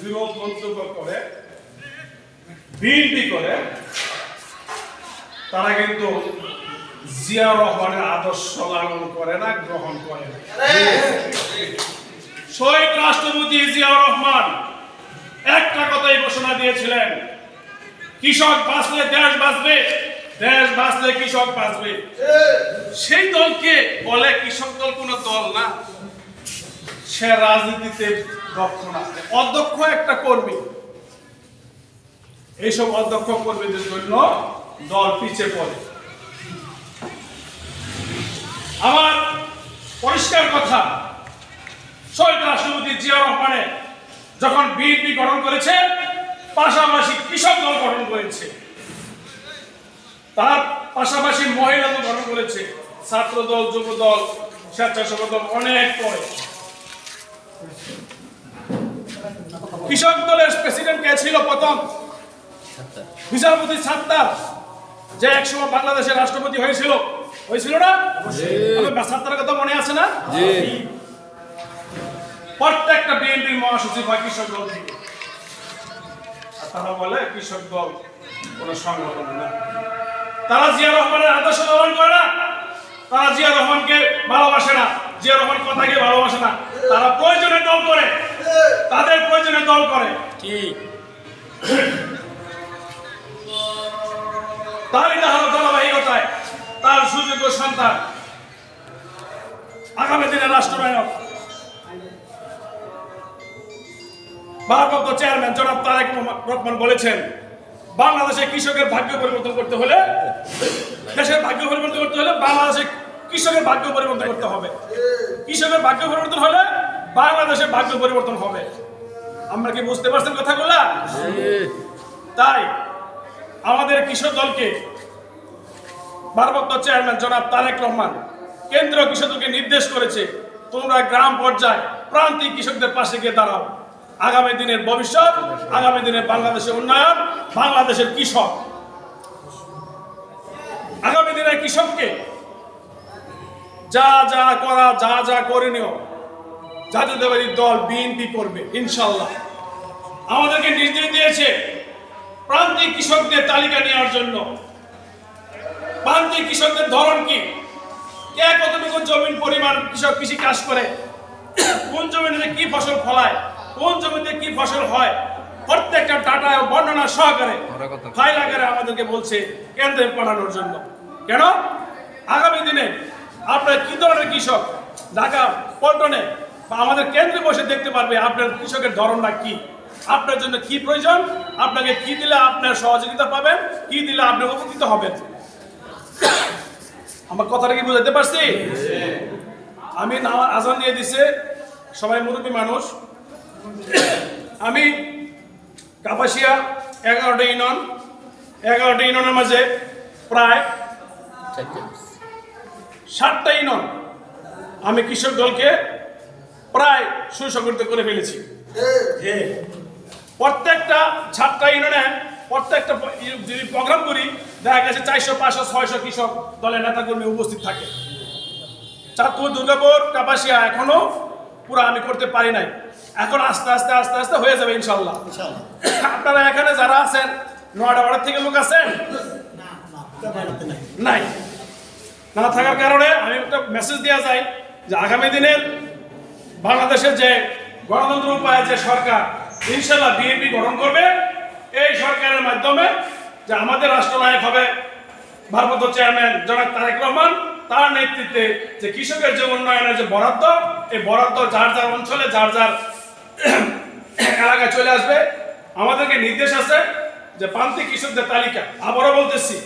বিরোধ মন্তব্য করে, বিএনপি করে, তারা কিন্তু জিয়া রহমানের আদর্শ লালন করে না, গ্রহণ করে না। শহীদ রাষ্ট্রপতি জিয়াউর রহমান একটা কথাই ঘোষণা দিয়েছিলেন, কৃষক বাঁচলে দেশ বাঁচবে, দেশ বাঁচলে কৃষক বাঁচবে। সেই দলকে বলে কৃষক দল কোনো দল না, সে রাজনীতিতে দক্ষ না অদক্ষ একটা কর্মী। এইসব অদক্ষ কর্মীদের জন্য দল পিছে পড়ে। আমার পরিষ্কার কথা, শহীদ রাষ্ট্রপতি জিয়া রহমানের যখন বিএনপি গঠন করেছে, পাশাপাশি কৃষক দল গঠন করেছে, তার পাশাপাশি মহিলা দল গঠন করেছে ছাত্র দল যুব দল স্বেচ্ছাসেবক দল অনেক পরে। কৃষক দলের প্রেসিডেন্ট কে ছিল প্রথম? বিচারপতি সাত্তার যে একসময় বাংলাদেশের রাষ্ট্রপতি হয়েছিল। হয়েছিল না? সাত্তারের কথা মনে আছে না? প্রত্যেকটা বিএনপি মহাসচিব হয় কৃষক দল থেকে। আর তারা বলে কৃষক দল কোন সংগঠন না। তারা জিয়া রহমানের আদর্শ পালন করে না। তারা জিয়া রহমানকে ভালোবাসে না। জিয়া রহমান কথাকে ভালোবাসে না। তারা প্রয়োজনে দল করে। তাদের প্রয়োজনে দল করে। ঠিক। তারই হলো ধারাবাহিকতায়। তার সুযোগ্য সন্তান। আগামী দিনে রাষ্ট্রনায়ক। ভারপ্রাপ্ত চেয়ারম্যান জনাব তারেক রহমান বলেছেন বাংলাদেশে কৃষকের ভাগ্য পরিবর্তন করতে হলে দেশের ভাগ্য পরিবর্তন করতে হলে বাংলাদেশে কৃষকের ভাগ্য পরিবর্তন করতে হবে। কৃষকের ভাগ্য পরিবর্তন হলে বাংলাদেশের ভাগ্য পরিবর্তন হবে। আমরা কি বুঝতে পারছেন কথাগুলা? তাই আমাদের কৃষক দলকে ভারপ্রাপ্ত চেয়ারম্যান জনাব তারেক রহমান কেন্দ্রীয় কৃষক দলকে নির্দেশ করেছে, তোমরা গ্রাম পর্যায়ে প্রান্তিক কৃষকদের পাশে গিয়ে দাঁড়াও। আগামী দিনের ভবিষ্যৎ, আগামী দিনের বাংলাদেশের উন্নয়ন, বাংলাদেশের কৃষক। আগামী দিনের কৃষককে যা যা করা, যা যা করণীয় জাতীয়তাবাদী দল বিএনপি করবে ইনশাল্লাহ আমাদেরকে নির্দেশ দিয়েছে প্রান্তিক কৃষকদের তালিকা নেওয়ার জন্য। প্রান্তিক কৃষকদের ধরন কি? কে কতটুকু জমির পরিমাণ কৃষক কৃষি কাজ করে? কোন জমিতে কি ফসল ফলায়? কোন জমিতে কি ফসল হয়? প্রত্যেকটা ডাটা বর্ণনা সহকারে ফাইল আকারে আমাদেরকে বলছে কেন্দ্রে পাঠানোর জন্য। কেন? আগামী দিনে আপনার কি ধরনের কৃষক? ঢাকা পল্টনে বা আমাদের কেন্দ্রে বসে দেখতে পারবে আপনার কৃষকের ধরনটা কি। আপনার জন্য কি প্রয়োজন আপনাকে কি দিলে আপনার সহযোগিতা পাবেন কি দিলে আপনি উপকৃত হবেন। আমার কথাটা কি বুঝাতে পারছি? আমি আজান দিয়ে দিছে সবাই মুরব্বী মানুষ। আমি কাপাসিয়া এগারোটা ইউনিয়ন এগারোটা ইউনিয়নের মাঝে প্রায় ষাটটা ইউনিয়ন আমি কৃষক দলকে প্রায় সুসংগঠিত করে ফেলেছি হ্যাঁ। প্রত্যেকটা ছাত্রা ইউনিয়নে প্রত্যেকটা যদি প্রোগ্রাম করি দেখা গেছে চারশো পাঁচশো ছয়শো কৃষক দলের নেতাকর্মী উপস্থিত থাকে চাঁদপুর দুর্গাপুর কাপাসিয়া এখনও পুরো আমি করতে পারি নাই এখন আস্তে আস্তে আস্তে আস্তে হয়ে যাবে ইনশাল্লাহ আপনারা এখানে যারা আছেন নোয়াডা ওয়ার্ড থেকে লোক আছেন নাই না থাকার কারণে আমি একটা মেসেজ দেওয়া যায় যে আগামী দিনের বাংলাদেশের যে গণতন্ত্র উপায়ে যে সরকার ইনশাল্লাহ বিএনপি গঠন করবে এই সরকারের মাধ্যমে যে আমাদের রাষ্ট্রনায়ক হবে ভারপ্রাপ্ত চেয়ারম্যান জনাব তারেক রহমান। তার নেতৃত্বে যে কৃষকের যে উন্নয়নের যে বরাদ্দ, এই বরাদ্দ যার যার অঞ্চলে, যার যার এলাকায় চলে আসবে। আমাদেরকে নির্দেশ আছে যে প্রান্তিক কৃষকদের তালিকা। আবারও বলতেছি